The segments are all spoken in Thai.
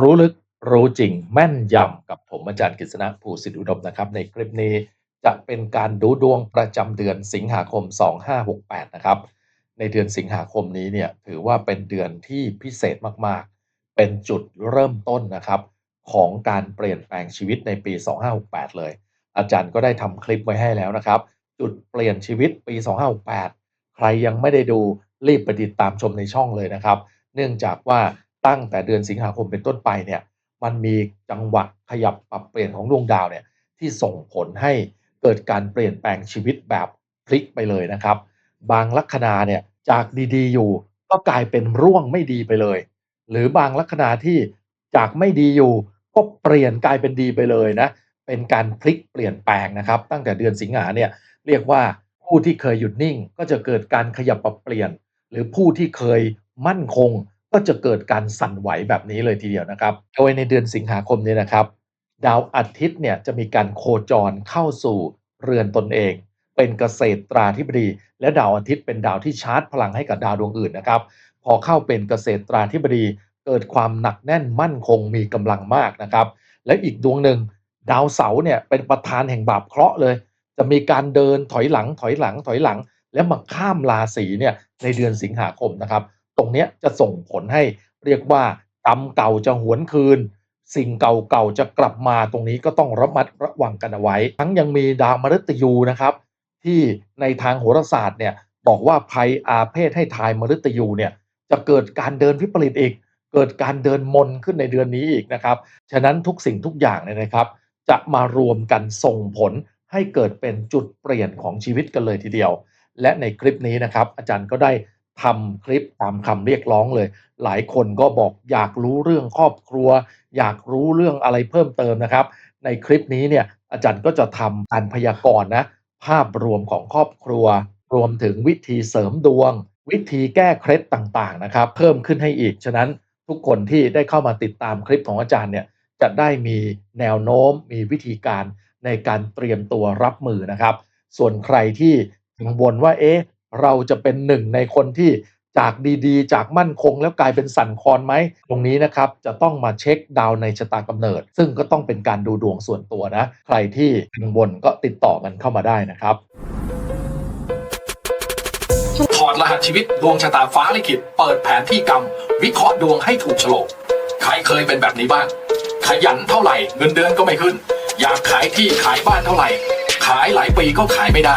รู้ลึกรู้จริงแม่นยำกับผมอาจารย์กฤษณะภูสิทธิอุดมนะครับ ในคลิปนี้จะเป็นการดูดวงประจำเดือนสิงหาคม 2568 นะครับ ในเดือนสิงหาคมนี้เนี่ยถือว่าเป็นเดือนที่พิเศษมากๆ เป็นจุดเริ่มต้นนะครับ ของการเปลี่ยนแปลงชีวิตในปี 2568 เลย อาจารย์ก็ได้ทำคลิปไว้ให้แล้วนะครับ จุดเปลี่ยนชีวิตปี 2568 ใครยังไม่ได้ดูรีบไปติดตามชมในช่องเลยนะครับ เนื่องจากว่า ตั้งแต่เดือนสิงหาคมเป็นต้นไปเนี่ยมันมีจังหวะขยับปรับเปลี่ยนของดวงดาวเนี่ยที่ส่งผลให้เกิดการเปลี่ยนแปลงชีวิตแบบพลิกไปเลยนะครับ บางลัคนาเนี่ยจากดีๆ อยู่ก็กลายเป็นร่วงไม่ดีไปเลย หรือบางลัคนาที่จากไม่ดีอยู่ก็เปลี่ยนกลายเป็นดีไปเลยนะเป็นการพลิกเปลี่ยนแปลงนะครับ ตั้งแต่เดือนสิงหาเนี่ยเรียกว่าผู้ที่เคยหยุดนิ่งก็จะเกิดการขยับปรับเปลี่ยน หรือผู้ที่เคยมั่นคง ก็จะเกิดการสั่นไหวแบบนี้เลยทีเดียวนะครับ โดยในเดือนสิงหาคมนี้นะครับ ดาวอาทิตย์เนี่ยจะมีการโคจรเข้าสู่เรือนตนเอง เป็นเกษตรตราธิบดี และดาวอาทิตย์เป็นดาวที่ชาร์จพลังให้กับดาวดวงอื่นนะครับ พอเข้าเป็นเกษตรตราธิบดี เกิดความหนักแน่นมั่นคงมีกำลังมากนะครับ และอีกดวงหนึ่งดาวเสาเนี่ยเป็นประธานแห่งบาปเคราะห์เลย จะมีการเดินถอยหลังถอยหลังถอยหลัง แล้วมาข้ามราศีเนี่ยในเดือนสิงหาคมนะครับ ตรงนี้จะส่งผลให้เรียกว่ากรรมเก่าจะหวนคืน สิ่งเก่าๆจะกลับมาตรงนี้ก็ต้องระมัดระวังกันเอาไว้ ทั้งยังมีดาวมฤตยูนะครับ ที่ในทางโหราศาสตร์เนี่ยบอกว่าภัยอาเพศให้ทายมฤตยูเนี่ยจะเกิดการเดินวิปริตอีก เกิดการเดินมนขึ้นในเดือนนี้อีกนะครับ ฉะนั้นทุกสิ่งทุกอย่างเนี่ยนะครับ จะมารวมกันส่งผลให้เกิดเป็นจุดเปลี่ยนของชีวิตกันเลยทีเดียว และในคลิปนี้นะครับ อาจารย์ก็ได้ ทำคลิปตามคำเรียกร้องเลย หลายคนก็บอกอยากรู้เรื่องครอบครัว อยากรู้เรื่องอะไรเพิ่มเติมนะครับ ในคลิปนี้เนี่ยอาจารย์ก็จะทำการพยากรณ์นะภาพรวมของครอบครัว รวมถึงวิธีเสริมดวง วิธีแก้เคล็ดต่างๆนะครับ เพิ่มขึ้นให้อีก ฉะนั้นทุกคนที่ได้เข้ามาติดตามคลิปของอาจารย์เนี่ยจะได้มีแนวโน้มมีวิธีการในการเตรียมตัวรับมือนะครับ ส่วนใครที่กังวลว่าเอ๊ะ เราจะเป็นหนึ่งในคนที่จากดีๆ จากมั่นคงแล้วกลายเป็นสั่นคลอนไหม ตรงนี้นะครับจะต้องมาเช็คดาวในชะตากำเนิด ซึ่งก็ต้องเป็นการดูดวงส่วนตัวนะ ใครที่กังวลก็ติดต่อกันเข้ามาได้นะครับถอดรหัสชีวิตดวงชะตาฟ้าลิขิตเปิดแผนที่กรรม วิเคราะห์ดวงให้ถูกโฉลกใครเคยเป็นแบบนี้บ้าง ขยันเท่าไหร่เงินเดือนก็ไม่ขึ้น อยากขายที่ขายบ้านเท่าไหร่ ขายหลายปีก็ขายไม่ได้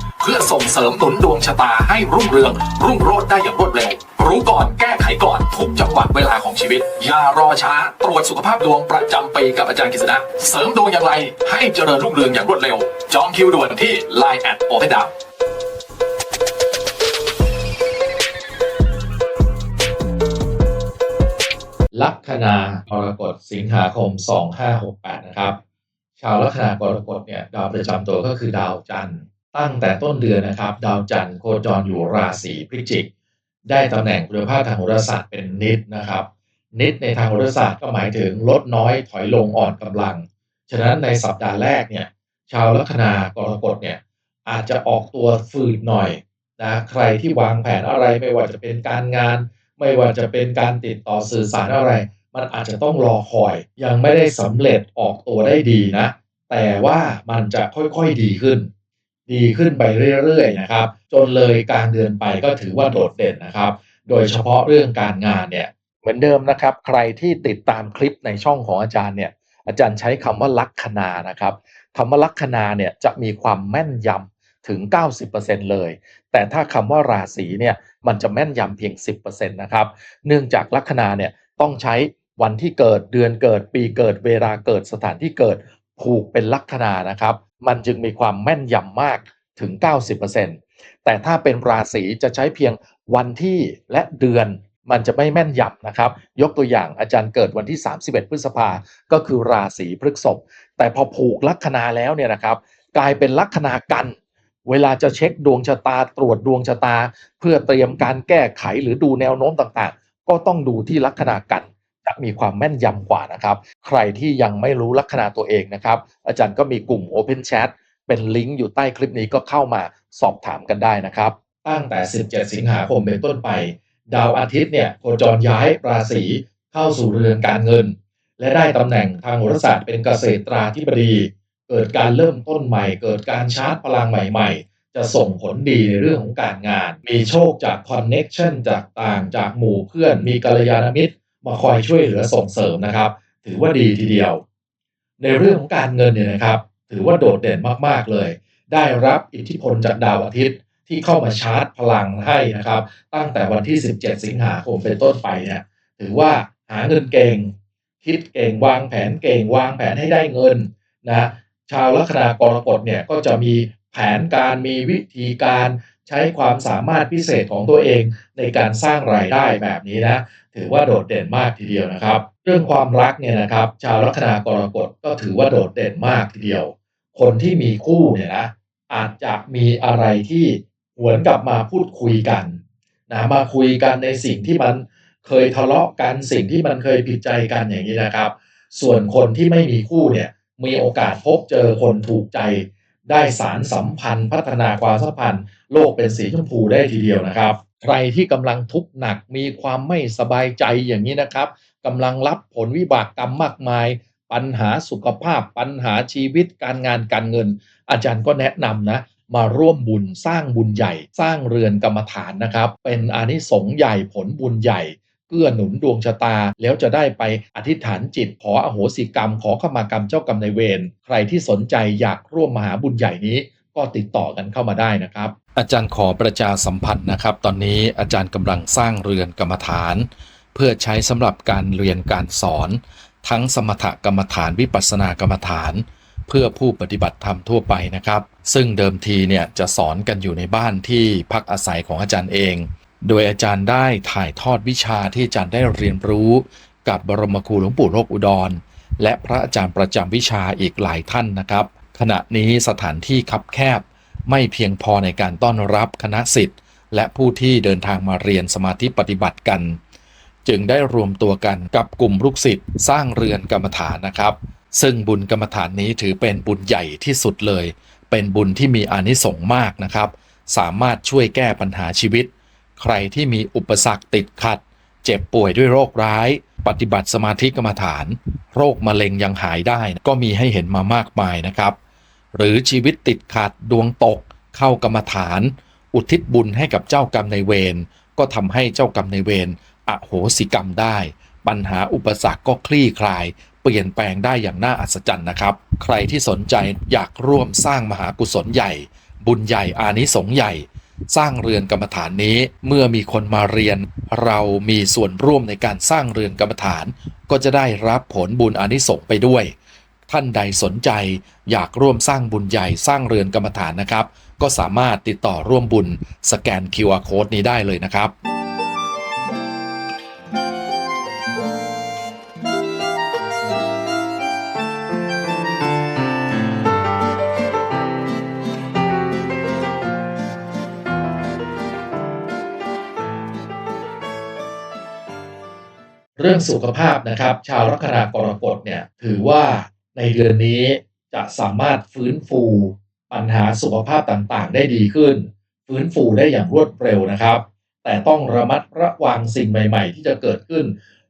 เพื่อส่งเสริมหนุนดวงชะตาให้รุ่งเรือง รุ่งโรจน์ได้อย่างรวดเร็ว รู้ก่อนแก้ไขก่อนทุกจังหวะเวลาของชีวิต อย่ารอช้า ตรวจสุขภาพดวงประจำปีกับอาจารย์กฤษณะเสริมดวงอย่างไร ให้เจริญรุ่งเรืองอย่างรวดเร็ว จองคิวด่วนที่ Line แอดโอเพนดาวลัคนา กรกฎ สิงหาคม 2568 นะครับ ชาวลัคนากรกฎเนี่ย ดาวประจำตัวก็คือดาวจันทร์ ตั้งแต่ต้นเดือนนะครับ ดาวจันทร์โคจรอยู่ราศีพิจิก ได้ตำแหน่งคุณภาพทางโหราศาสตร์เป็นนิดนะครับ นิดในทางโหราศาสตร์ก็หมายถึงลดน้อยถอยลงอ่อนกำลัง ฉะนั้นในสัปดาห์แรกเนี่ยชาวลัคนากรกฎเนี่ยอาจจะออกตัวฝืดหน่อยนะใครที่วางแผนอะไรไม่ว่าจะเป็นการงาน ไม่ว่าจะเป็นการติดต่อสื่อสารอะไร มันอาจจะต้องรอคอย ยังไม่ได้สำเร็จออกตัวได้ดีนะ แต่ว่ามันจะค่อยๆดีขึ้น ดีขึ้นไปเรื่อยๆนะครับ จนเลยกลางเดือนไปก็ถือว่าโดดเด่นนะครับ โดยเฉพาะเรื่องการงานเนี่ยเหมือนเดิมนะครับ ใครที่ติดตามคลิปในช่องของอาจารย์เนี่ยอาจารย์ใช้คำว่าลัคนานะครับคำว่าลัคนาเนี่ยจะมีความแม่นยำถึง 90%เลย แต่ถ้าคำว่าราศีเนี่ยมันจะแม่นยำเพียง 10%นะครับ เนื่องจากลัคนาเนี่ยต้องใช้วันที่เกิดเดือนเกิดปีเกิดเวลาเกิดสถานที่เกิดผูกเป็นลัคนานะครับ มันจึงมีความแม่นยำมากถึง 90%แต่ถ้าเป็นราศีจะใช้เพียงวันที่และเดือนมันจะไม่แม่นยำนะครับ ยกตัวอย่างอาจารย์เกิดวันที่ 31 พฤษภาก็คือราศีพฤษภแต่พอผูกลัคนาแล้วเนี่ยนะครับ กลายเป็นลัคนากัน เวลาจะเช็คดวงชะตาตรวจดวงชะตา เพื่อเตรียมการแก้ไขหรือดูแนวโน้มต่างๆ ก็ต้องดูที่ลัคนากัน จะมีความแม่นยำกว่านะครับ ใครที่ยังไม่รู้ลัคนาตัวเองนะครับ อาจารย์ก็มีกลุ่ม Open Chat เป็นลิงก์อยู่ใต้คลิปนี้ก็เข้ามาสอบถามกันได้นะครับตั้งแต่ 17 สิงหาคมเป็นต้นไป ดาวอาทิตย์เนี่ยโคจรย้ายราศีเข้าสู่เรือนการเงิน และได้ตำแหน่งทางโหราศาสตร์เป็นเกษตราธิบดี เกิดการเริ่มต้นใหม่ เกิดการชาร์จพลังใหม่ ๆ จะส่งผลดีในเรื่องของการงาน มีโชคจากคอนเน็กชันจากต่างจากหมู่เพื่อน มีกัลยาณมิตร มาคอยช่วยเหลือส่งเสริมนะครับ ถือว่าดีทีเดียว ในเรื่องของการเงินเนี่ยนะครับ ถือว่าโดดเด่นมากๆเลย ได้รับอิทธิพลจากดาวอาทิตย์ที่เข้ามาชาร์จพลังให้นะครับ ตั้งแต่วันที่ 17 สิงหาคมเป็นต้นไปเนี่ยถือว่าหาเงินเก่ง คิดเก่งวางแผนเก่ง วางแผนให้ได้เงินนะชาวลัคนากรกฎเนี่ยก็จะมีแผนการมีวิธีการ ใช้ความสามารถพิเศษของตัวเองในการสร้างรายได้แบบนี้นะถือว่าโดดเด่นมากทีเดียวนะครับ เรื่องความรักเนี่ยนะครับ ชาวลัคนากรกฎก็ถือว่าโดดเด่นมากทีเดียว คนที่มีคู่เนี่ยนะอาจจะมีอะไรที่หวนกลับมาพูดคุยกันนะมาคุยกันในสิ่งที่มันเคยทะเลาะกันสิ่งที่มันเคยผิดใจกันอย่างนี้นะครับ ส่วนคนที่ไม่มีคู่เนี่ยมีโอกาสพบเจอคนถูกใจ ได้สารสัมพันธ์ พัฒนาความสัมพันธ์ โลกเป็นสีชมพูได้ทีเดียวนะครับ ใครที่กำลังทุกข์หนักมีความไม่สบายใจอย่างนี้นะครับกำลังรับผลวิบากกรรมมากมาย ปัญหาสุขภาพ ปัญหาชีวิตการงานการเงิน อาจารย์ก็แนะนำนะมาร่วมบุญสร้างบุญใหญ่ สร้างเรือนกรรมฐานนะครับ เป็นอานิสงส์ใหญ่ผลบุญใหญ่ เกื้อหนุนดวงชะตา แล้วจะได้ไปอธิษฐานจิตขออโหสิกรรม ขอขมากรรมเจ้ากรรมในเวรใครที่สนใจอยากร่วมมหาบุญใหญ่นี้ ก็ติดต่อกันเข้ามาได้นะครับ อาจารย์ขอประชาสัมพันธ์นะครับ ตอนนี้อาจารย์กำลังสร้างเรือนกรรมฐาน เพื่อใช้สำหรับการเรียนการสอน ทั้งสมถกรรมฐานวิปัสสนากรรมฐาน เพื่อผู้ปฏิบัติธรรมทั่วไปนะครับ ซึ่งเดิมทีเนี่ยจะสอนกันอยู่ในบ้านที่พักอาศัยของอาจารย์เอง โดยอาจารย์ได้ถ่ายทอดวิชาที่อาจารย์ได้เรียนรู้ กับบรมครูหลวงปู่โลกอุดร และพระอาจารย์ประจำวิชาอีกหลายท่านนะครับ ขณะนี้สถานที่คับแคบ ไม่เพียงพอในการต้อนรับคณะสิทธิ์ และผู้ที่เดินทางมาเรียนสมาธิปฏิบัติกัน จึงได้รวมตัวกันกับกลุ่มลูกศิษย์สร้างเรือนกรรมฐานนะครับ ซึ่งบุญกรรมฐานนี้ถือเป็นบุญใหญ่ที่สุดเลย เป็นบุญที่มีอานิสงส์มากนะครับ สามารถช่วยแก้ปัญหาชีวิต ใครที่มีอุปสรรคติดขัด เจ็บป่วยด้วยโรคร้าย ปฏิบัติสมาธิกรรมฐาน โรคมะเร็งยังหายได้ ก็มีให้เห็นมามากมายนะครับ หรือชีวิตติดขัดดวงตก เข้ากรรมฐาน อุทิศบุญให้กับเจ้ากรรมในเวรก็ทำให้เจ้ากรรมในเวรอโหสิกรรมได้ ปัญหาอุปสรรคก็คลี่คลาย เปลี่ยนแปลงได้อย่างน่าอัศจรรย์นะครับ ใครที่สนใจอยากร่วมสร้างมหากุศลใหญ่ บุญใหญ่อานิสงส์ใหญ่ สร้างเรือนกรรมฐานนี้เมื่อมีคนมาเรียน เรามีส่วนร่วมในการสร้างเรือนกรรมฐาน ก็จะได้รับผลบุญอนิสงไปด้วย ท่านใดสนใจอยากร่วมสร้างบุญใหญ่สร้างเรือนกรรมฐานนะครับ ก็สามารถติดต่อร่วมบุญสแกน QR Code นี้ได้เลยนะครับ เรื่องสุขภาพนะครับ ชาวลัคนากรกฎเนี่ยถือว่าในเดือนนี้จะสามารถฟื้นฟูปัญหาสุขภาพต่างๆ ได้ดีขึ้น ฟื้นฟูได้อย่างรวดเร็วนะครับ แต่ต้องระมัดระวังสิ่งใหม่ ๆ ที่จะเกิดขึ้น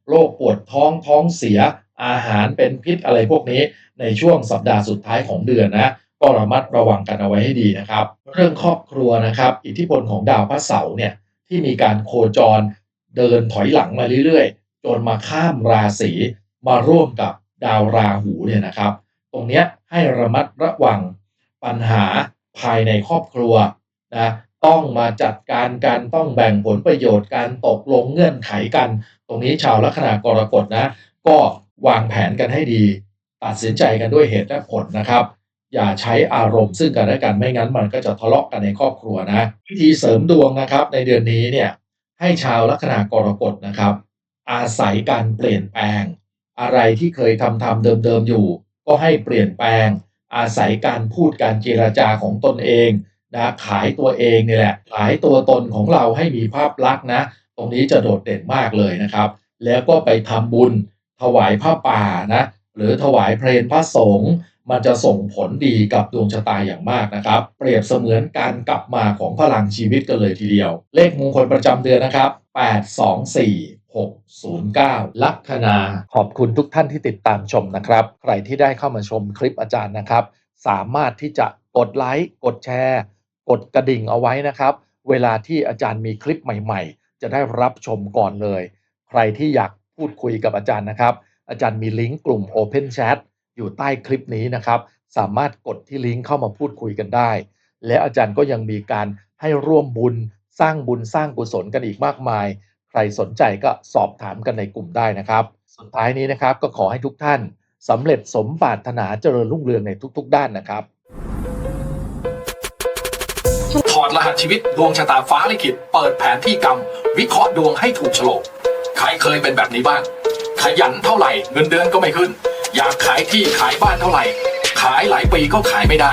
โรคปวดท้องท้องเสียอาหารเป็นพิษอะไรพวกนี้ในช่วงสัปดาห์สุดท้ายของเดือนนะก็ระมัดระวังกันเอาไว้ให้ดีนะครับ เรื่องครอบครัวนะครับ อิทธิพลของดาวพระเสาร์เนี่ยที่มีการโคจรเดินถอยหลังมาเรื่อยๆ จนมาข้ามราศีมาร่วมกับดาวราหูเนี่ยนะครับ ตรงนี้ให้ระมัดระวังปัญหาภายในครอบครัวนะต้องมาจัดการกันต้องแบ่งผลประโยชน์กันตกลงเงื่อนไขกัน ตรงนี้ชาวลัคนากรกฎนะ ก็วางแผนกันให้ดี ตัดสินใจกันด้วยเหตุและผลนะครับ อย่าใช้อารมณ์ซึ่งกันและกันไม่งั้นมันก็จะทะเลาะกันในครอบครัวนะวิธีเสริมดวงนะครับ ในเดือนนี้เนี่ยให้ชาวลัคนากรกฎนะครับ อาศัยการเปลี่ยนแปลง อะไรที่เคยทำทำเดิมๆอยู่ ก็ให้เปลี่ยนแปลง อาศัยการพูดการเจรจาของตนเองนะขายตัวเองนี่แหละขายตัวตนของเราให้มีภาพลักษณ์นะ ตรงนี้จะโดดเด่นมากเลยนะครับ แล้วก็ไปทำบุญถวายผ้าป่านะหรือถวายเพลนพระสงฆ์มันจะส่งผลดีกับดวงชะตาอย่างมากนะครับ เปรียบเสมือนการกลับมาของพลังชีวิตกันเลยทีเดียว เลขมงคลประจำเดือนนะครับ 824 609 ลัคนาขอบคุณทุกท่านที่ติดตามชมนะครับ ใครที่ได้เข้ามาชมคลิปอาจารย์นะครับ สามารถที่จะกดไลค์กดแชร์ กดกระดิ่งเอาไว้นะครับ เวลาที่อาจารย์มีคลิปใหม่ๆ จะได้รับชมก่อนเลย ใครที่อยากพูดคุยกับอาจารย์นะครับ อาจารย์มีลิงก์กลุ่ม Open Chat อยู่ใต้คลิปนี้นะครับ สามารถกดที่ลิงก์เข้ามาพูดคุยกันได้ และอาจารย์ก็ยังมีการให้ร่วมบุญสร้างบุญสร้างกุศลกันอีกมากมาย ใครสนใจก็สอบถามกันในกลุ่มได้นะครับ สุดท้ายนี้นะครับก็ขอให้ทุกท่านสำเร็จสมปรารถนาเจริญรุ่งเรืองในทุกๆ ด้านนะครับถอดรหัสชีวิตดวงชะตาฟ้าลิขิตเปิดแผนที่กรรม วิเคราะห์ดวงให้ถูกโฉลกใครเคยเป็นแบบนี้บ้าง ขยันเท่าไหร่เงินเดือนก็ไม่ขึ้น อยากขายที่ขายบ้านเท่าไหร่ ขายหลายปีก็ขายไม่ได้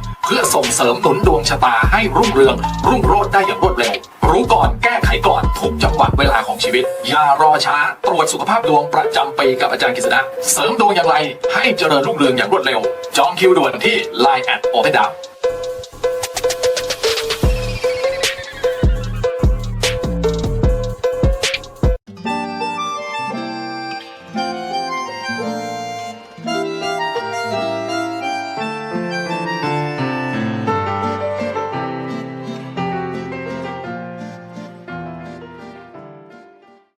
เพื่อส่งเสริมหนุนดวงชะตาให้รุ่งเรือง รุ่งโรจน์ได้อย่างรวดเร็ว รู้ก่อนแก้ไขก่อนทุกจังหวะเวลาของชีวิต อย่ารอช้า ตรวจสุขภาพดวงประจำปีกับอาจารย์กฤษณะเสริมดวงอย่างไรให้เจริญรุ่งเรืองอย่างรวดเร็ว จองคิวด่วนที่ Line แอดโอเพดา